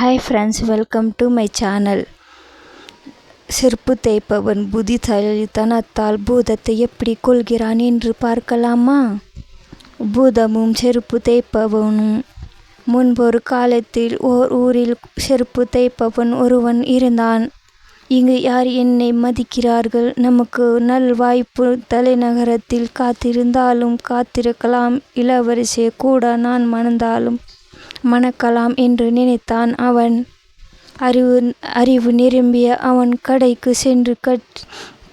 Hi friends welcome to my channel செருப்பு தேய்ப்பவன் புத்திசாலித்தனத்தால் பூதத்தை எப்படி கொள்கிறான் என்று பார்க்கலாமா? பூதமும் செருப்பு தேய்ப்பவனும் முன்பொரு காலத்தில் ஓர் ஊரில் செருப்பு தேய்ப்பவன் ஒருவன் இருந்தான். இங்கு யார் என்னை மதிக்கிறார்கள்? நமக்கு நல் வாய்ப்பு தலைநகரத்தில் காத்திருந்தாலும் காத்திருக்கலாம். இளவரசியை கூட நான் மணந்தாலும் மணக்கலாம் என்று நினைத்தான் அவன். அறிவு அறிவு நிரம்பிய அவன் கடைக்கு சென்று கட்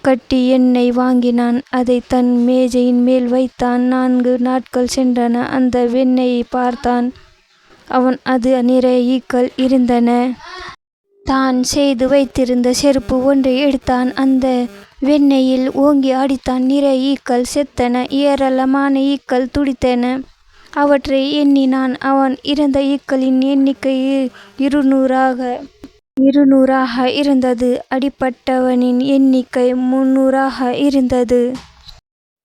கட்டி எண்ணெய் வாங்கினான். அதை தன் மேஜையின் மேல் வைத்தான். நான்கு நாட்கள் சென்றன. அந்த வெண்ணெயை பார்த்தான். அவன் அது நிறைய ஈக்கள் இருந்தன. தான் செய்து வைத்திருந்த செருப்பு ஒன்றை எடுத்தான். அந்த வெண்ணெயில் ஓங்கி அடித்தான். நிறைய ஈக்கள் செத்தன. ஏராளமான ஈக்கள் துடித்தன. அவற்றை எண்ணினான். அவன் இறந்த ஈக்களின் எண்ணிக்கை இருநூறாக இருநூறாக இருந்தது. அடிப்பட்டவனின் எண்ணிக்கை முன்னூறாக இருந்தது.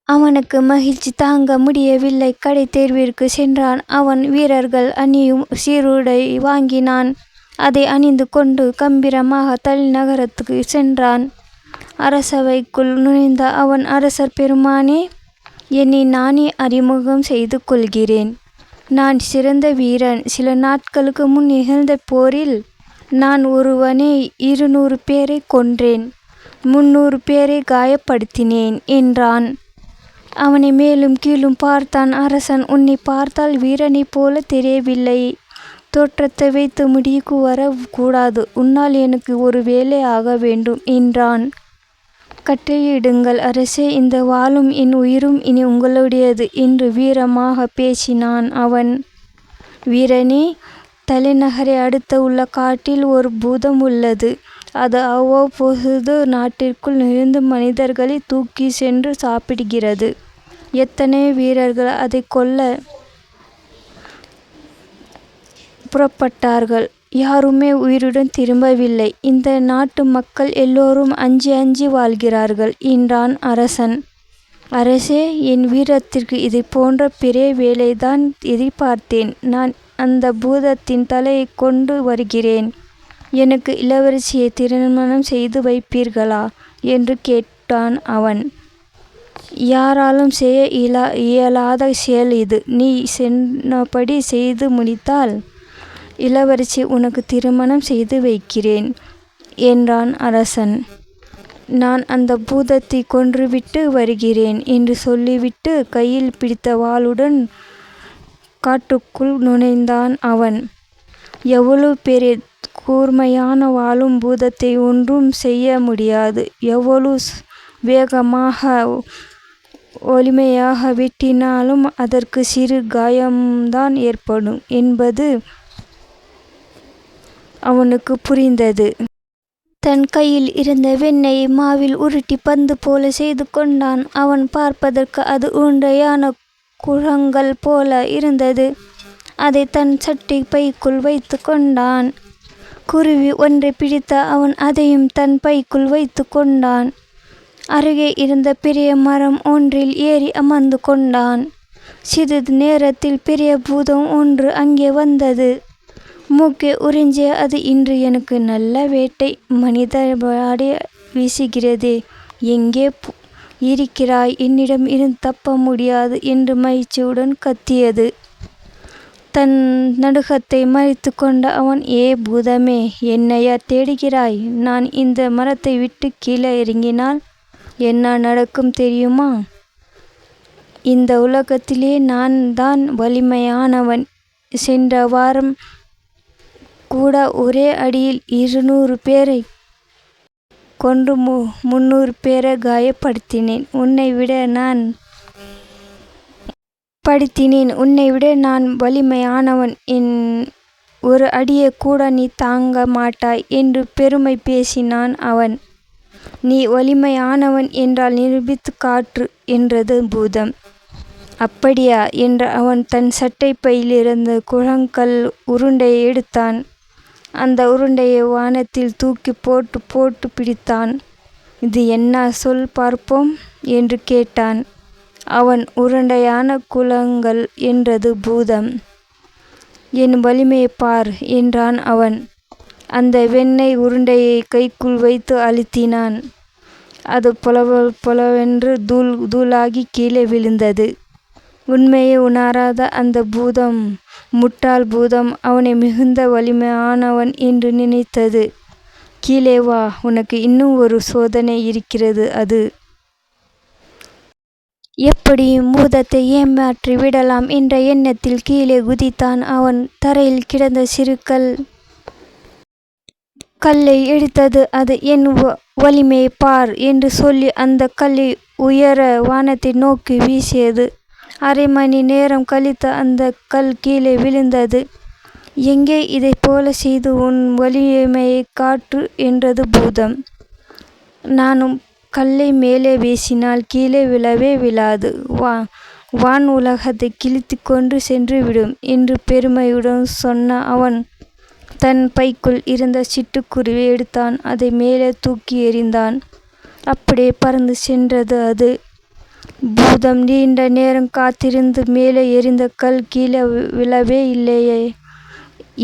அவனுக்கு மகிழ்ச்சி தாங்க முடியவில்லை. கடை தேர்விற்கு சென்றான். அவன் வீரர்கள் அணியும் சீருடை வாங்கினான். அதை அணிந்து கொண்டு கம்பீரமாக தலைநகரத்துக்கு சென்றான். அரசவைக்குள் நுழைந்த அவன் அரசர் பெருமானே என்னை நானே அறிமுகம் செய்து கொள்கிறேன். நான் சிறந்த வீரன். சில நாட்களுக்கு முன் நிகழ்ந்த போரில் நான் ஒருவனே இருநூறு பேரை கொன்றேன். முன்னூறு பேரை காயப்படுத்தினேன் என்றான். அவனை மேலும் கீழும் பார்த்தான். அரசன் உன்னை பார்த்தால் வீரனைப் போல தெரியவில்லை. தோற்றத்தை வைத்து முடிவுக்கு வரக்கூடாது. உன்னால் எனக்கு ஒரு வேலை ஆக வேண்டும் என்றான். கட்டளையிடுங்கள். அரசே இந்த வாளும் என் உயிரும் இனி உங்களுடையது என்று வீரமாக பேசினான் அவன். வீரனே தலைநகரை அடுத்த உள்ள காட்டில் ஒரு பூதம் உள்ளது. அது அவ்வப்போது நாட்டிற்குள் நுழைந்து மனிதர்களை தூக்கி சென்று சாப்பிடுகிறது. எத்தனை வீரர்கள் அதை கொல்ல புறப்பட்டார்கள்? யாருமே உயிருடன் திரும்பவில்லை. இந்த நாட்டு மக்கள் எல்லோரும் அஞ்சி அஞ்சி வாழ்கிறார்கள். என்றான் அரசன் அரசே என் வீரத்திற்கு இதை போன்ற பெரிய வேலைதான் எதிர்பார்த்தேன். நான் அந்த பூதத்தின் தலையை கொண்டு வருகிறேன். எனக்கு இளவரசியை திருமணம் செய்து வைப்பீர்களா? என்று கேட்டான் அவன். யாராலும் செய்ய இயலா இயலாத செயல் இது. நீ சென்னபடி செய்து முடித்தால் இளவரசி உனக்கு திருமணம் செய்து வைக்கிறேன் என்றான் அரசன். நான் அந்த பூதத்தை கொன்றுவிட்டு வருகிறேன் என்று சொல்லிவிட்டு கையில் பிடித்த வாளுடன் காட்டுக்குள் நுழைந்தான் அவன். எவ்வளவு பெரிய கூர்மையான வாளும் பூதத்தை ஒன்றும் செய்ய முடியாது. எவ்வளவு வேகமாக ஒளிமையாக வெட்டினாலும் அதற்கு சிறு காயம்தான் ஏற்படும் என்பது அவனுக்கு புரிந்தது. தன் கையில் இருந்த வெண்ணெயை மாவில் உருட்டி பந்து போல செய்து கொண்டான். அவன் பார்ப்பதற்கு அது உண்டையான குழங்கள் போல இருந்தது. அதை தன் சட்டை பைக்குள் வைத்து கொண்டான். குருவி ஒன்றை பிடித்த அவன் அதையும் தன் பைக்குள் வைத்து கொண்டான். அருகே இருந்த பெரிய மரம் ஒன்றில் ஏறி அமர்ந்து கொண்டான். சிறிது நேரத்தில் பெரிய பூதம் ஒன்று அங்கே வந்தது. மூக்கை உறிஞ்சிய அது இன்று எனக்கு நல்ல வேட்டை. மனித வீசுகிறதே. எங்கே இருக்கிறாய்? என்னிடம் இருந்து தப்ப முடியாது என்று மகிழ்ச்சியுடன் கத்தியது. தன் நடுகத்தை மறைத்து கொண்ட அவன் ஏ பூதமே என்னையா தேடுகிறாய்? நான் இந்த மரத்தை விட்டு கீழே இறங்கினால் என்ன நடக்கும் தெரியுமா? இந்த உலகத்திலே நான் தான் வலிமையானவன். சென்ற வாரம் கூட ஒரே அடியில் இருநூறு பேரை கொன்று மு முந்நூறு பேரை காயப்படுத்தினேன். உன்னை விட நான் படுத்தினேன். உன்னை விட நான் வலிமையானவன். என் ஒரு அடியை கூட நீ தாங்க மாட்டாய் என்று பெருமை பேசினான் அவன். நீ வலிமையானவன் என்றால் நிரூபித்து காற்று என்றது பூதம். அப்படியா? என்று அவன் தன் சட்டை பையிலிருந்து குழங்கல் உருண்டை எடுத்தான். அந்த உருண்டையை வானத்தில் தூக்கி போட்டு போட்டு பிடித்தான். இது என்ன சொல் பார்ப்போம்? என்று கேட்டான். அவன் உருண்டையான குலங்கள் என்றது பூதம். என் வலிமையை பார் என்றான் அவன். அந்த வெண்ணெய் உருண்டையை கைக்குள் வைத்து அழுத்தினான். அது பொலவ பொலவென்று தூள் தூளாகி கீழே விழுந்தது. உண்மையை உணராத அந்த பூதம் முட்டாள் பூதம் அவனை மிகுந்த வலிமையானவன் என்று நினைத்தது. கீழே வா உனக்கு இன்னும் ஒரு சோதனை இருக்கிறது அது. எப்படியும் பூதத்தை ஏமாற்றி விடலாம் என்ற எண்ணத்தில் கீழே குதித்தான் அவன் தரையில் கிடந்த சிறு கல் கல்லை எடுத்தது அது என் வ- வலிமையை பார் என்று சொல்லி அந்த கல்லை உயர வானத்தை நோக்கி வீசியது. அரை மணி நேரம் கழித்து அந்த கல் கீழே விழுந்தது. எங்கே இதைப் போல செய்து உன் வலிமையை காட்டு என்றது பூதம். நானும் கல்லை மேலே வீசினால் கீழே விழவே விழாது. வா வான் உலகத்தை கிழித்து கொண்டு சென்று விடும் என்று பெருமையுடன் சொன்ன அவன் தன் பைக்குள் இருந்த சிட்டுக்குருவி எடுத்தான். அதை மேலே தூக்கி எறிந்தான். அப்படியே பறந்து சென்றது அது. பூதம் நீண்ட நேரம் காத்திருந்து மேலே எறிந்த கல் கீழே விழவே இல்லையே.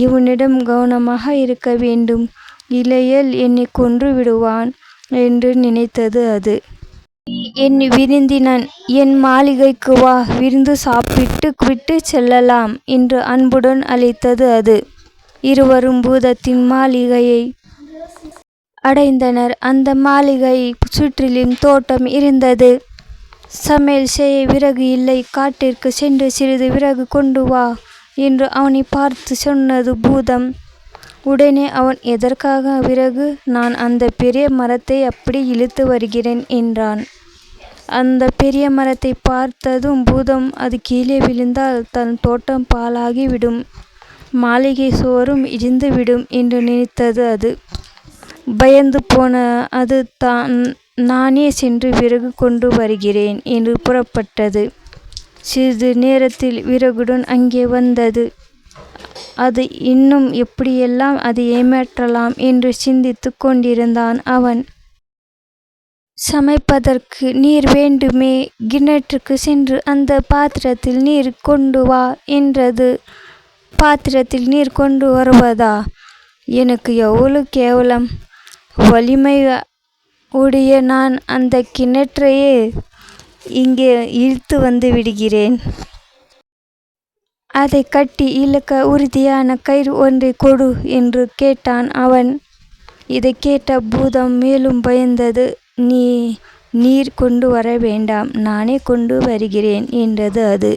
இவனிடம் கவனமாக இருக்க வேண்டும். இல்லையேல் என்னை கொன்று விடுவான் என்று நினைத்தது அது. என் விருந்தினன் என் மாளிகைக்கு வா விருந்து சாப்பிட்டு விட்டு செல்லலாம் என்று அன்புடன் அழைத்தது அது. இருவரும் பூதத்தின் மாளிகையை அடைந்தனர். அந்த மாளிகை சுற்றிலும் தோட்டம் இருந்தது. சமையல் செய்ய விறகு இல்லை காட்டிற்கு சென்று சிறிது விறகு கொண்டு வா என்று அவனை பார்த்து சொன்னது பூதம். உடனே அவன் எதற்காக விறகு? நான் அந்த பெரிய மரத்தை அப்படி இழுத்து வருகிறேன் என்றான். அந்த பெரிய மரத்தை பார்த்ததும் பூதம் அது கீழே விழுந்தால் தன் தோட்டம் பாலாகிவிடும் மாளிகை சோறும் இடிந்துவிடும் என்று நினைத்தது அது. பயந்து போன அது தான் நானே சென்று விறகு கொண்டு வருகிறேன் என்று புறப்பட்டது. சிறிது நேரத்தில் விறகுடன் அங்கே வந்தது. அது இன்னும் எப்படியெல்லாம் அதை ஏமாற்றலாம் என்று சிந்தித்து கொண்டிருந்தான் அவன். சமைப்பதற்கு நீர் வேண்டுமே கிணற்றுக்கு சென்று அந்த பாத்திரத்தில் நீர் கொண்டு வா என்றது. பாத்திரத்தில் நீர் கொண்டு வருவதா? எனக்கு எவ்வளவு கேவலம். வலிமை உடைய நான் அந்த கிணற்றையே இங்கே இழுத்து வந்து விடுகிறேன். அதை கட்டி இழுக்க உறுதியான கயிறு ஒன்றை கொடு என்று கேட்டான் அவன். இதை கேட்ட பூதம் மேலும் பயந்தது. நீ நீர் கொண்டு வர வேண்டாம் நானே கொண்டு வருகிறேன் என்றது அது.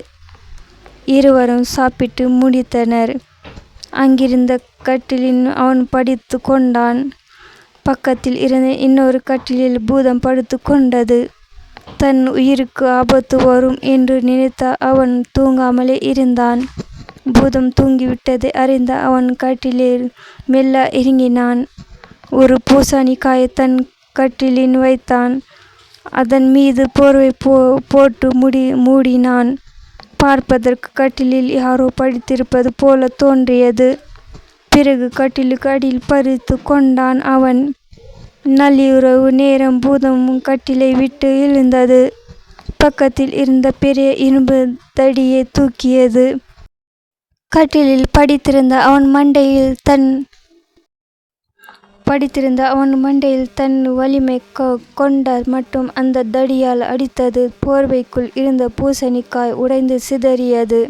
இருவரும் சாப்பிட்டு முடித்தனர். அங்கிருந்த கட்டிலின் அவன் படித்து கொண்டான். பக்கத்தில் இருந்த இன்னொரு கட்டிலில் பூதம் படுத்து கொண்டது. தன் உயிருக்கு ஆபத்து வரும் என்று நினைத்த அவன் தூங்காமலே இருந்தான். பூதம் தூங்கிவிட்டதை அறிந்த அவன் கட்டிலில் மெல்ல இறங்கினான். ஒரு பூசணிக்காயை தன் கட்டிலில் வைத்தான். அதன் மீது போர்வை போ போட்டு முடி மூடினான். பார்ப்பதற்கு கட்டிலில் யாரோ படுத்திருப்பது போல தோன்றியது. பிறகு கட்டிலுக்கு அடியில் பறித்து கொண்டான் அவன். நள்ளிரவு நேரம் பூதமும் கட்டிலை விட்டு எழுந்தது. பக்கத்தில் இருந்த பெரிய இரும்பு தடியை தூக்கியது. கட்டிலில் படித்திருந்த அவன் மண்டையில் தன் படித்திருந்த அவன் மண்டையில் தன் வலிமை கொ- கொண்ட மட்டும் அந்த தடியால் அடித்தது. போர்வைக்குள் இருந்த பூசணிக்காய் உடைந்து சிதறியது.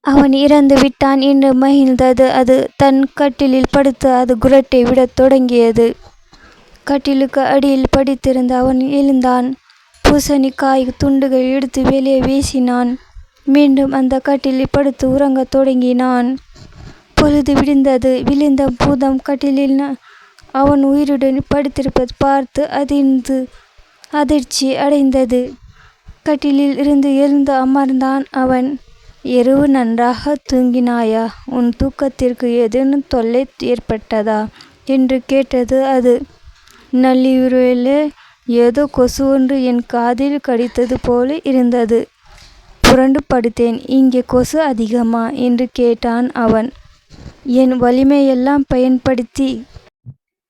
அவன் இறந்து விட்டான் என்று மகிழ்ந்தது. அது தன் கட்டிலில் படுத்து அது குரட்டை விடத் தொடங்கியது. கட்டிலுக்கு அடியில் படித்திருந்த அவன் எழுந்தான். பூசணிக்காய் துண்டுகள் எடுத்து வெளியே வீசினான். மீண்டும் அந்த கட்டிலில் படுத்து உறங்கத் தொடங்கினான். பொழுது விடிந்தது. விழுந்த பூதம் கட்டிலில் அவன் உயிருடன் படுத்திருப்பது பார்த்து அதிர்ந்து அதிர்ச்சி அடைந்தது. கட்டிலில் இருந்து எழுந்து அமர்ந்தான் அவன். இரவு நன்றாக தூங்கினாயா? உன் தூக்கத்திற்கு ஏதேனும் தொல்லை ஏற்பட்டதா? என்று கேட்டது அது. நள்ளிரவில் ஏதோ கொசு ஒன்று என் காதில் கடித்தது போல இருந்தது. புரண்டு படுத்தேன். இங்கே கொசு அதிகமா? என்று கேட்டான் அவன். என் வலிமையெல்லாம் பயன்படுத்தி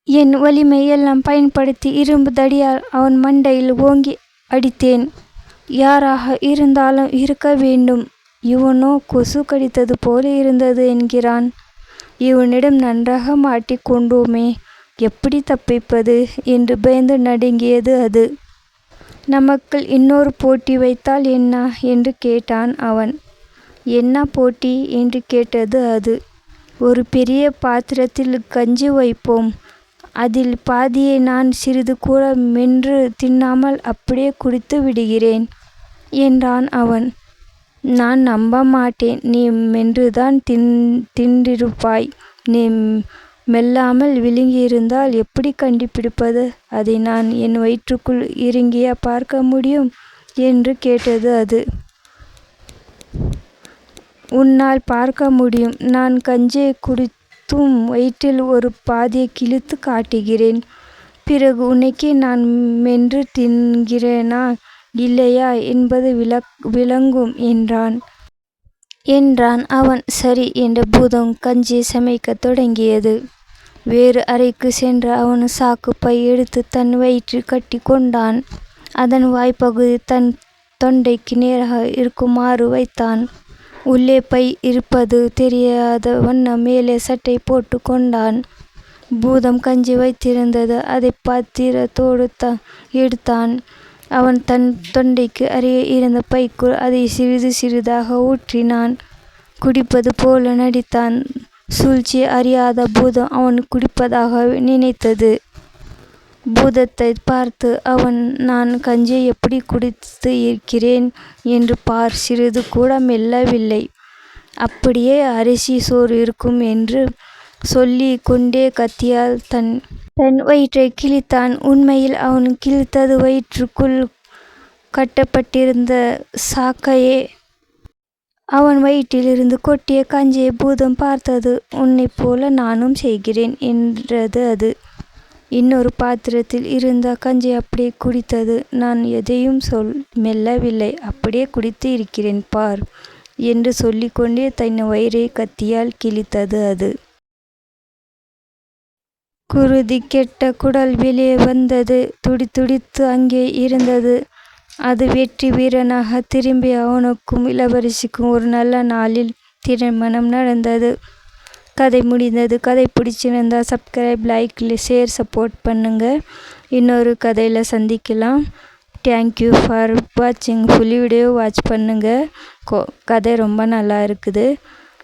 என் வலிமையெல்லாம் பயன்படுத்தி இரும்பு தடியால் அவன் மண்டையில் ஓங்கி அடித்தேன். யாராக இருந்தாலும் இருக்க வேண்டும். இவனோ கொசு கடித்தது போல இருந்தது என்கிறான். இவனிடம் நன்றாக மாட்டிக்கொண்டோமே எப்படி தப்பிப்பது? என்று பயந்து நடுங்கியது அது. நமக்கு இன்னொரு போட்டி வைத்தால் என்ன? என்று கேட்டான் அவன். என்ன போட்டி? என்று கேட்டது அது. ஒரு பெரிய பாத்திரத்தில் கஞ்சி வைப்போம். அதில் பாதியை நான் சிறிது கூட மென்று தின்னாமல் அப்படியே குடித்து விடுகிறேன் என்றான் அவன். நான் நம்ப மாட்டேன் நீ மென்றுதான் தின் தின்றிருப்பாய். நீ மெல்லாமல் விழுங்கியிருந்தால் எப்படி கண்டுபிடிப்பது அதை நான் என் வயிற்றுக்குள் இறங்கியா பார்க்க முடியும் என்று கேட்டது அது. உன்னால் பார்க்க முடியும். நான் கஞ்சியை குடித்தும் வயிற்றில் ஒரு பாதியை கிழித்து காட்டுகிறேன். பிறகு உனக்கே நான் மென்று தின்கிறேனா? இல்லையா என்பது விளக் விளங்கும் என்றான். என்றான் அவன் சரி என்ற பூதம் கஞ்சி சமைக்கத் தொடங்கியது. வேறு அறைக்கு சென்று அவன் சாக்கு பை எடுத்து தன் வயிற்றில் கட்டி கொண்டான். அதன் வாய்ப்பகுதி தன் தொண்டைக்கு நேராக இருக்குமாறு வைத்தான். உள்ளே பை இருப்பது தெரியாத வண்ணம் மேலே சட்டை போட்டு கொண்டான். பூதம் கஞ்சி வைத்திருந்தது அதை பாத்திரத்தோடு த எடுத்தான். அவன் தன் தொண்டைக்கு அருகே இருந்த பைக்குள் அதை சிறிது சிறிதாக ஊற்றினான். குடிப்பது போல நடித்தான். சூழ்ச்சி அறியாத பூதம் அவன் குடிப்பதாக நினைத்தது. பூதத்தை பார்த்து அவன் நான் கஞ்சியை எப்படி குடித்து இருக்கிறேன் என்று பார். சிறிது கூட மெல்லவில்லை. அப்படியே அரிசி சோறு இருக்கும் என்று சொல்லி கொண்டே கத்தியால் தன் தன் வயிற்றை கிழித்தான். உண்மையில் அவன் கிழித்தது வயிற்றுக்குள் கட்டப்பட்டிருந்த சாக்கையே. அவன் வயிற்றிலிருந்து கொட்டிய கஞ்சியை பூதம் பார்த்தது. உன்னைப் போல நானும் செய்கிறேன் என்றது அது. இன்னொரு பாத்திரத்தில் இருந்த கஞ்சி அப்படியே குடித்தது. நான் எதையும் சொல் மெல்லவில்லை. அப்படியே குடித்து இருக்கிறேன் பார் என்று சொல்லிக்கொண்டே தன் வயிறை கத்தியால் கிழித்தது அது. குருதி கெட்ட குடல் வெளியே வந்தது. துடி துடித்து அங்கே இருந்தது. அது வெற்றி வீரனாக திரும்பி அவனுக்கும் இளவரசிக்கும் ஒரு நல்ல நாளில் திருமணம் நடந்தது. கதை முடிந்தது. கதை பிடிச்சிருந்தா சப்ஸ்கிரைப் லைக் ஷேர் சப்போர்ட் பண்ணுங்கள் இன்னொரு கதையில் சந்திக்கலாம். தேங்க்யூ ஃபார் வாட்சிங் ஃபுல் வீடியோ வாட்ச் பண்ணுங்கள் கதை ரொம்ப நல்லா இருக்குது.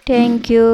தேங்க்யூ